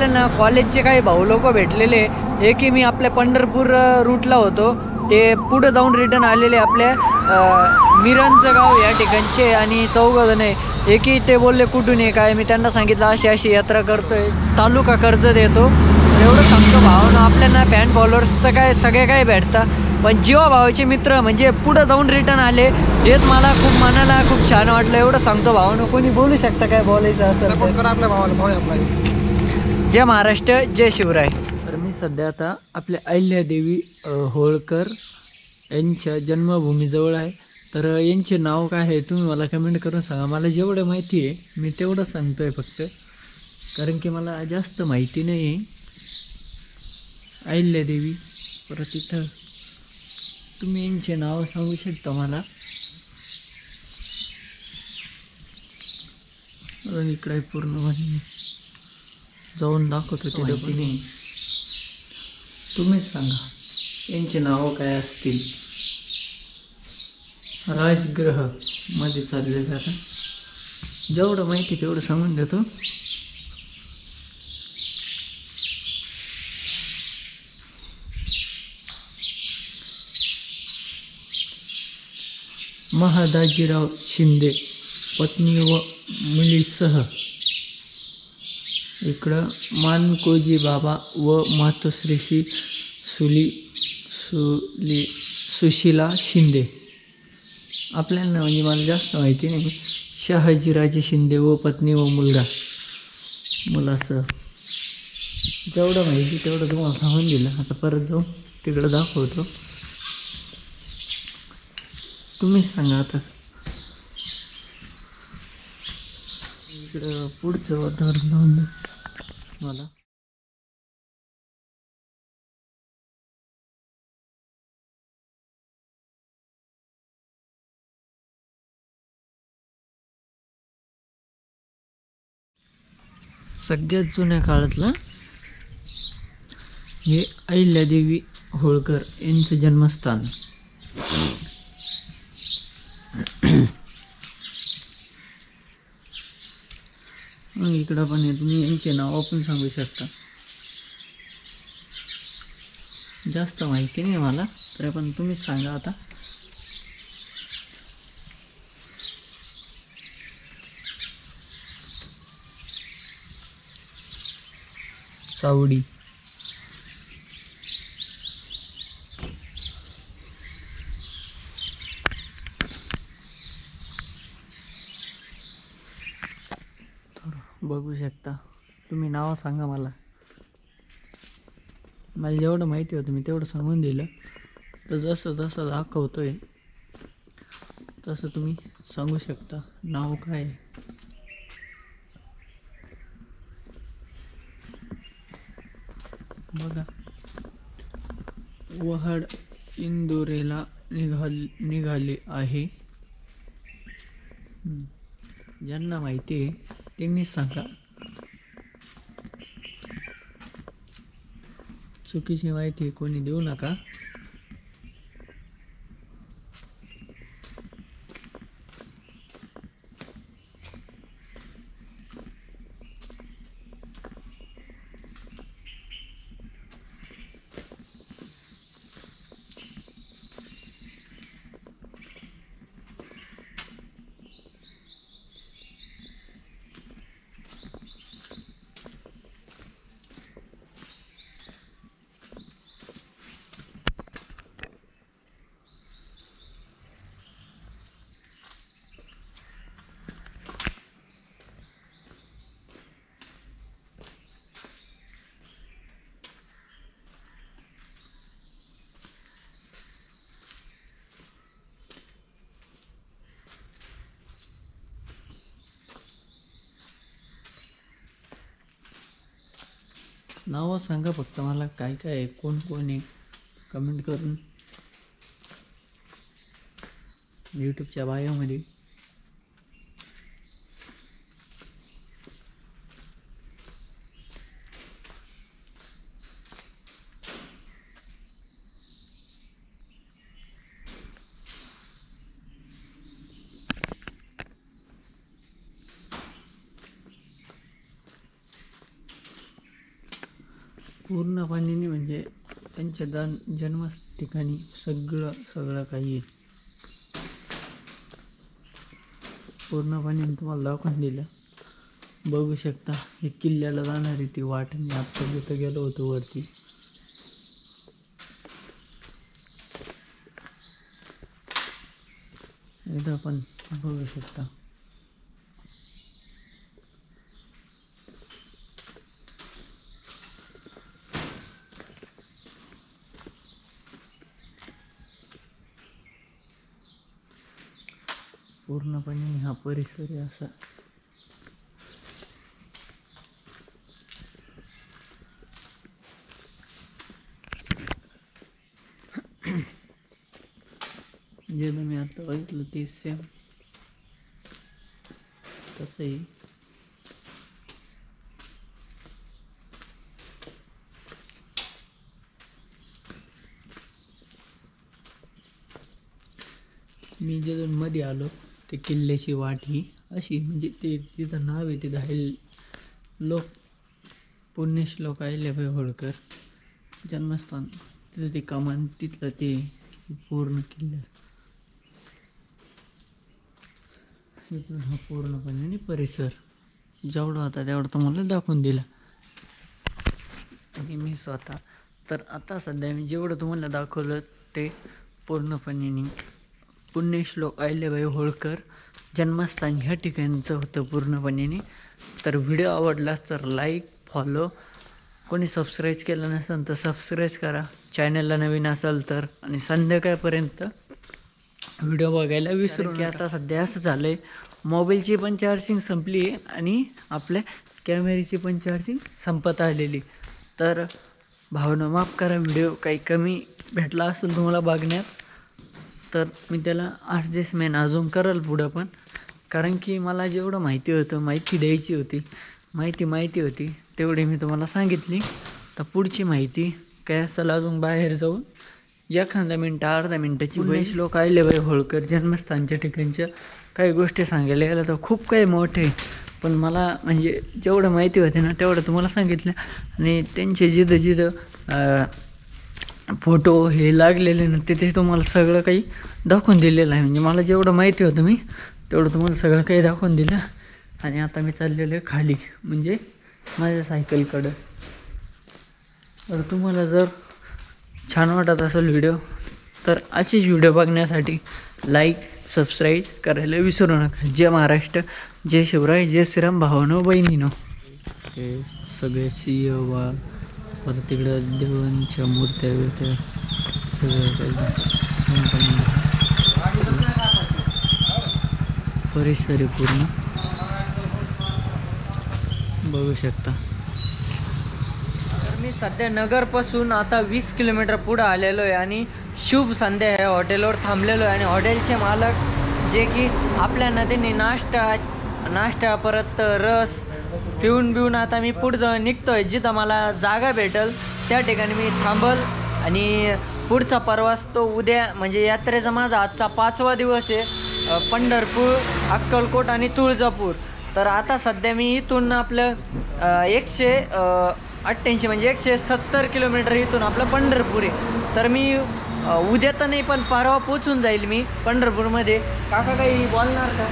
आपल्याला कॉलेजचे काही भाऊ लोक भेटलेले एकही मी आपल्या पंढरपूर रूटला होतो. ते पुढं जाऊन रिटर्न आलेले आपल्या मिरांचं गाव या ठिकाणचे आणि चौघजण आहे. एकी ते बोलले कुठून आहे काय मी त्यांना सांगितलं अशी अशी यात्रा करतोय तालुका कर्ज देतो. एवढं सांगतो भावानं. आपल्याला फॅन फॉलोअर्स तर काय सगळे काय भेटतात पण जीवा भावाचे मित्र म्हणजे पुढं जाऊन रिटर्न आले हेच मला खूप मनाला खूप छान वाटलं. एवढं सांगतो भावानं. कोणी बोलू शकता काय बोलायचं असं? आपल्या भावाला. भाऊ आपला. जय महाराष्ट्र जय शिवराय. तर मी सध्या आता आपल्या अहिल्यादेवी होळकर यांच्या जन्मभूमीजवळ आहे. तर यांचे नाव काय आहे तुम्ही मला कमेंट करून सांगा. मला जेवढं माहिती आहे मी तेवढं सांगतो आहे फक्त. कारण की मला जास्त माहिती नाही आहे. अहिल्यादेवी परत इथं तुम्ही यांचे नाव सांगू शकता मला? इकडे पूर्ण पूर्णपणे जाऊन दाखवतो ते डबीने तुम्हीच सांगा. यांचे नाव काय असतील? राजग्रहमध्ये चालले आता? जेवढं माहिती तेवढं सांगून देतो. महादाजीराव शिंदे पत्नी व मुलीसह इकडं मानकोजी बाबा व मातोश्रीशी सुली सुली सुशिला शिंदे. आपल्याला म्हणजे मला जास्त माहिती नाही. शहाजीराजे शिंदे व पत्नी व मुलगा. मुलासह जेवढं माहिती तेवढं तुम्हाला सांगून दिलं. आता परत जाऊ. तिकडं दाखवतो. तुम्हीच सांगा आता. इकडं पुढचं वातावरण लावून मला. सगळ्यात जुन्या काळातला हे अहिल्यादेवी होळकर यांचं जन्मस्थान. इकडं पण आहे तुम्ही यांचे नाव पण सांगू शकता. जास्त माहिती नाही मला तरी पण तुम्हीच सांगा आता. सावडी. बघू शकता. तुम्ही नाव सांगा मला. मला जेवढं माहिती होतं मी तेवढं सांगून दिलं. तर जसं जसं दाखवतोय तसं तुम्ही सांगू शकता. नाव काय? आहे. बघा. वहड इंदोरेला निघाल निघाले आहे. ज्यांना माहिती आहे त्यांनी सांगा. चुकीची माहिती कोणी देऊ नका. नावं सांगा फक्त मला काय काय आहे कोण कोण आहे? कमेंट करून. यूट्यूबच्या बायोमध्ये पूर्णपणे म्हणजे त्यांच्या दान जन्म ठिकाणी सगळं सगळं काही आहे. पूर्णपणे तुम्हाला दाखवून दिलं. बघू शकता हे किल्ल्याला जाणारी ती वाट मी आत्ता जिथं गेलो होतो वरती. इथं पण बघू शकता. पूर्णपणे हा परिसर असा. जे तुम्ही आता बघितलं ते सेम तसंही. मी जे मध्ये आलो ते किल्ल्याची वाट ही अशी म्हणजे ते तिथं नाव आहे तिथं आहे. लोक पुण्यश्लोक अहिल्याबाई होळकर. जन्मस्थान तिथं ते कमान तिथलं ते पूर्ण किल्ल्या इकडून हा पूर्णपणे आणि परिसर. जेवढा होता तेवढा तुम्हाला दाखवून दिला. आणि मी स्वतः तर आता सध्या मी जेवढं तुम्हाला दाखवलं ते पूर्णपणे पुण्यश्लोक अहिल्याबाई होळकर. जन्मस्थान ह्या ठिकाणचं होतं पूर्णपणे तर व्हिडिओ आवडलास तर लाईक फॉलो कोणी सबस्क्राईब केलं नसेल तर सबस्क्राईब करा. चॅनलला नवीन असाल तर आणि संध्याकाळपर्यंत व्हिडिओ बघायला विसरू की आता सध्या असं झालं आहे मोबाईलची पण चार्जिंग संपली आहे आणि आपल्या कॅमेऱ्याची पण चार्जिंग संपत आलेली. तर भावना माफ करा व्हिडिओ काही कमी भेटला असेल तुम्हाला बघण्यात. तर मी त्याला ॲडजस्टमेंट अजून करेल पुढं पण. कारण की मला जेवढं माहिती होतं माहिती द्यायची होती माहिती माहिती होती तेवढी मी तुम्हाला सांगितली. तर पुढची माहिती काय असेल अजून बाहेर जाऊन एखादा मिनटं अर्धा मिनटाची वैश लोक आले बाई होळकर जन्मस्थानच्या ठिकाणच्या काही गोष्टी सांगायला गेल्या तर खूप काही मोठे. पण मला म्हणजे जेवढं माहिती होते ना तेवढं तुम्हाला सांगितलं. आणि त्यांचे जिथं जिथं फोटो हे लागलेले ना तिथे तुम्हाला सगळं काही दाखवून दिलेलं आहे. म्हणजे मला जेवढं माहिती होतं मी तेवढं तुम्हाला सगळं काही दाखवून दिलं. आणि आता मी चाललेलो आहे खाली म्हणजे माझ्या सायकलकडं. तर तुम्हाला जर छान वाटत असेल व्हिडिओ तर अशीच व्हिडिओ बघण्यासाठी लाईक सबस्क्राईब करायला विसरू नका. जय महाराष्ट्र जय शिवराय जय श्रीराम भावानो बहिणीनो. हे सगळे सिंह वा परत तिकडं देवांच्या मूर्त्या बिरत्या सगळं काही परिसर पूर्ण. बघू शकता. मी सध्या नगरपासून आता वीस किलोमीटर पुढं आलेलो आहे आणि शुभ संध्या आहे. हॉटेलवर थांबलेलो आहे आणि हॉटेलचे मालक जे की आपल्या नदीने नाश्ता नाश्ता परत रस पिऊन बिऊन आता मी पुढं जाऊन निघतो आहे जिथं मला जागा भेटेल त्या ठिकाणी मी थांबल आणि पुढचा प्रवास तो उद्या म्हणजे यात्रेचा माझा आजचा पाचवा दिवस आहे पंढरपूर अक्कलकोट आणि तुळजापूर. तर आता सध्या मी इथून आपलं एकशे अठ्ठ्याऐंशी म्हणजे एकशे सत्तर किलोमीटर इथून आपलं पंढरपूर आहे. तर मी उद्या तर नाही पण परवा पोचून जाईल मी पंढरपूरमध्ये. काका काही बोलणार का?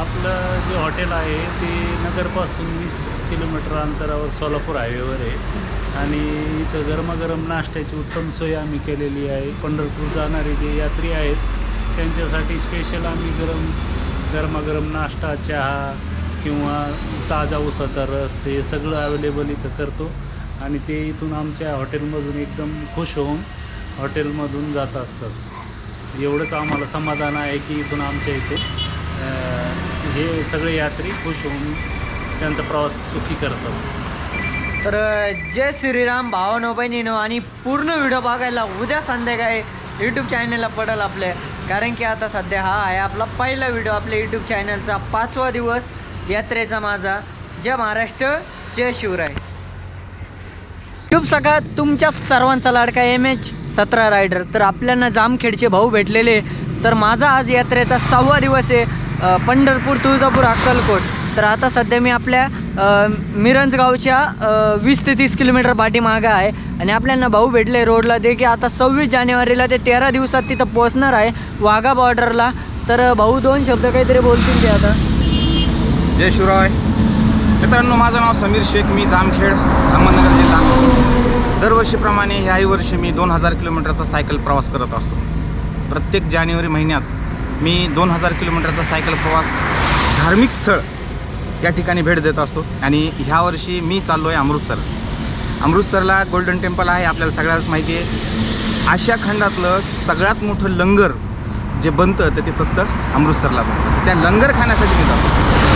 आपलं जे हॉटेल आहे ते नगरपासून वीस किलोमीटर अंतरावर सोलापूर हायवेवर आहे. आणि इथं गरमागरम नाश्त्याची उत्तम सोय आम्ही केलेली आहे. पंढरपूर जाणारे जे यात्री आहेत त्यांच्यासाठी स्पेशल आम्ही गरम गरमागरम नाश्ता चहा किंवा ताजा ऊसाचा रस हे सगळं अवेलेबल इथं करतो. आणि ते इथून आमच्या हॉटेलमधून एकदम खुश होऊन हॉटेलमधून जात असतात. एवढंच आम्हाला समाधान आहे की इथून आमच्या इथे हे सगळे यात्री खुश होऊन त्यांचा प्रवास सुखी करतात. तर जय श्रीराम भावानो बहिणीनो आणि पूर्ण व्हिडिओ बघायला उद्या संध्याकाळी यूट्यूब चॅनलला पडेल आपल्या कारण की आता सध्या हा आहे आपला पहिला व्हिडिओ आपल्या यूट्यूब चॅनलचा पाचवा दिवस यात्रेचा माझा. जय महाराष्ट्र जय शिवराय. यूट्यूब सगळा तुमच्या सर्वांचा लाडका एम एच सतरा रायडर तर आपल्याला जामखेडचे भाऊ भेटलेले. तर माझा आज यात्रेचा सहावा दिवस आहे. पंढरपूर तुळजापूर अक्कलकोट. तर आता सध्या मी आपल्या मिरंज गावच्या वीस ते तीस किलोमीटर पाठीमागं आहे. आणि आपल्यांना भाऊ भेटले रोडला ते की आता सव्वीस जानेवारीला ते तेरा दिवसात तिथं पोहोचणार आहे वाघा बॉर्डरला तर भाऊ दोन शब्द काहीतरी बोलतील ते आता? जय शिवराय. मित्रांनो माझं नाव समीर शेख मी जामखेड अहमदनगर जिल्हा. दरवर्षीप्रमाणे ह्याही वर्षी मी दोन हजार किलोमीटरचा सायकल प्रवास करत असतो. प्रत्येक जानेवारी महिन्यात मी दोन हजार किलोमीटरचा सायकल प्रवास धार्मिक स्थळ या ठिकाणी भेट देत असतो. आणि ह्या वर्षी मी चाललो आहे अमृतसर. अमृतसरला गोल्डन टेम्पल आहे आपल्याला सगळ्याच माहिती आहे. आशिया खंडातलं सगळ्यात मोठं लंगर जे बनतं तर ते फक्त अमृतसरला बनतं. त्या लंगर खाण्यासाठी मी जातो.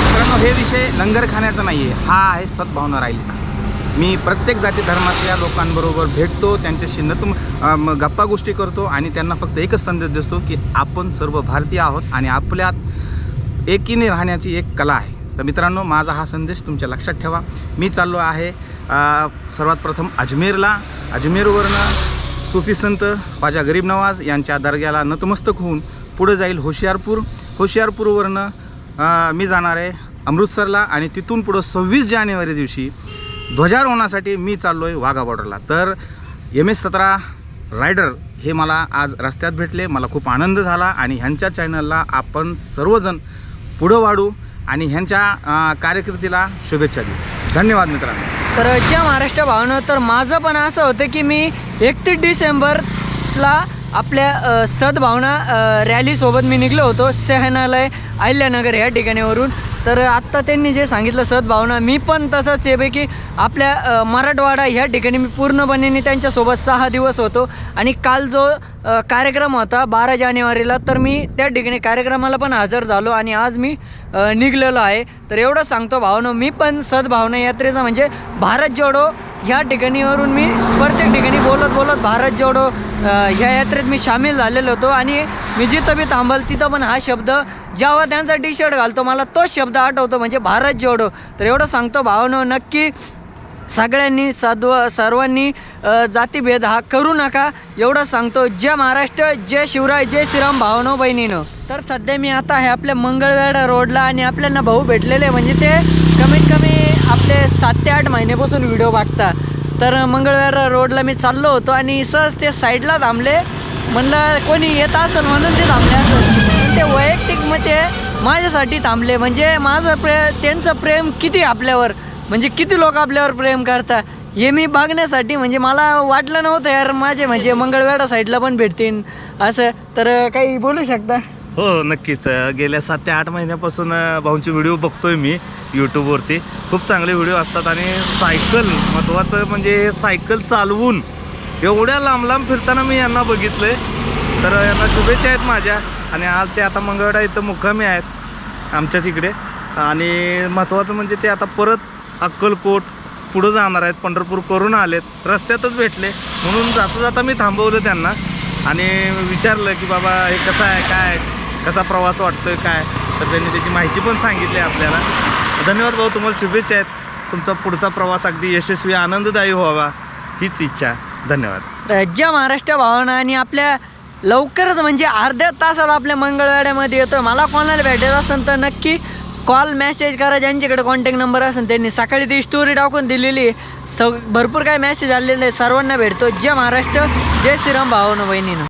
मित्रांनो हे विषय लंगर खाण्याचा नाही आहे हा आहे सद्भावना राहिलीचा. मी प्रत्येक जाती धर्मातल्या लोकांबरोबर भेटतो त्यांच्याशी नतम गप्पा गोष्टी करतो आणि त्यांना फक्त एकच संदेश देतो की आपण सर्व भारतीय आहोत आणि आपल्यात एकीने राहण्याची एक कला आहे. तर मित्रांनो माझा हा संदेश तुमच्या लक्षात ठेवा. मी चाललो आहे सर्वात प्रथम अजमेरला. अजमेरवरनं सुफी संत ख्वाजा गरीब नवाज यांच्या दर्ग्याला नतमस्तक होऊन पुढे जाईल होशियारपूर. होशियारपूरवरनं मी जाणार आहे अमृतसरला आणि तिथून पुढं सव्वीस जानेवारी दिवशी ध्वजारोहणासाठी मी चाललो आहे वाघा बॉर्डरला तर एम एस सतरा रायडर हे मला आज रस्त्यात भेटले. मला खूप आनंद झाला आणि ह्यांच्या चॅनलला आपण सर्वजण पुढं वाढू आणि ह्यांच्या कार्यकृतीला कार्यकिर्दीला शुभेच्छा देऊ. धन्यवाद मित्रांनो. तर ज्या महाराष्ट्र भावनं. तर माझं पण असं होतं की मी एकतीस डिसेंबरला आपल्या सद्भावना रॅलीसोबत मी निघलो होतो. शहनालय अहिल्यानगर ह्या ठिकाणीवरून. तर आत्ता त्यांनी जे सांगितलं सद्भावना मी पण तसंच आहे की आपल्या मराठवाडा ह्या ठिकाणी मी पूर्णपणे त्यांच्यासोबत सहा दिवस होतो. आणि काल जो कार्यक्रम होता बारा जानेवारीला. तर मी त्या ठिकाणी कार्यक्रमाला पण हजर झालो आणि आज मी निघलेलो आहे. तर एवढं सांगतो भावनं मी पण सद्भावना यात्रेचा म्हणजे भारत जोडो ह्या ठिकाणीवरून मी प्रत्येक ठिकाणी बोलत बोलत भारत जोडो ह्या यात्रेत मी सामील झालेलो होतो. आणि मी जिथं बी थांबल तिथं पण हा शब्द जेव्हा त्यांचा टी शर्ट घालतो मला तोच शब्द आठवतो म्हणजे भारत जोडो. तर एवढं सांगतो भावनं नक्की सगळ्यांनी सद्व सर्वांनी जातीभेद हा करू नका एवढं सांगतो. जय महाराष्ट्र जय शिवराय जय श्रीराम भावनो बहिणीनो. तर सध्या मी आता आहे आपल्या मंगळवेढा रोडला आणि आपल्याला भाऊ भेटलेले म्हणजे ते कमीत कमी आपले सात ते आठ महिन्यापासून व्हिडिओ बघता. तर मंगळवेढा रोडला मी चाललो होतो आणि सहज ते साईडला थांबले. म्हणलं कोणी येत असेल म्हणून ते थांबले असेल ते वैयक्तिक मते माझ्यासाठी थांबले. म्हणजे माझं प्रे त्यांचं प्रेम किती आपल्यावर. म्हणजे किती लोक आपल्यावर प्रेम करतात हे मी बघण्यासाठी म्हणजे मला वाटलं नव्हतं यार माझे म्हणजे मंगळवेढा साईडला पण भेटतील असं. तर काही बोलू शकता? हो नक्कीच. गेल्या सात ते आठ महिन्यापासून भाऊंचे व्हिडिओ बघतोय मी यूट्यूबवरती खूप चांगले व्हिडिओ असतात आणि सायकल महत्त्वाचं म्हणजे सायकल चालवून एवढ्या लांब लांब फिरताना मी यांना बघितलंय. तर यांना शुभेच्छा आहेत माझ्या. आणि आज ते आता मंगळवेढा इथं मुक्कामी आहेत आमच्याच इकडे आणि महत्त्वाचं म्हणजे ते आता परत अक्कलकोट पुढं जाणार आहेत पंढरपूर करून आलेत. रस्त्यातच भेटले. म्हणून जाता जाता मी थांबवलं त्यांना. आणि विचारलं की बाबा हे कसं आहे काय कसा प्रवास वाटतो आहे काय? तर त्यांनी त्याची माहिती पण सांगितली आपल्याला. धन्यवाद भाऊ तुम्हाला शुभेच्छा आहेत. तुमचा पुढचा प्रवास अगदी यशस्वी आनंददायी व्हावा हीच इच्छा. धन्यवाद. राज्य ज्या महाराष्ट्र भावना आणि आपल्या लवकरच म्हणजे अर्ध्या तासात आपल्या मंगळवाड्यामध्ये येतो मला कोणाला भेटायचं असेल तर नक्की कॉल मेसेज करा ज्यांच्याकडे कॉन्टॅक्ट नंबर असेल त्यांनी. सकाळी ती स्टोरी टाकून दिलेली. आहे सग भरपूर काय मेसेज आलेले आहे सर्वांना भेटतो. जय महाराष्ट्र. जय श्रीराम भावानं बहिणीनं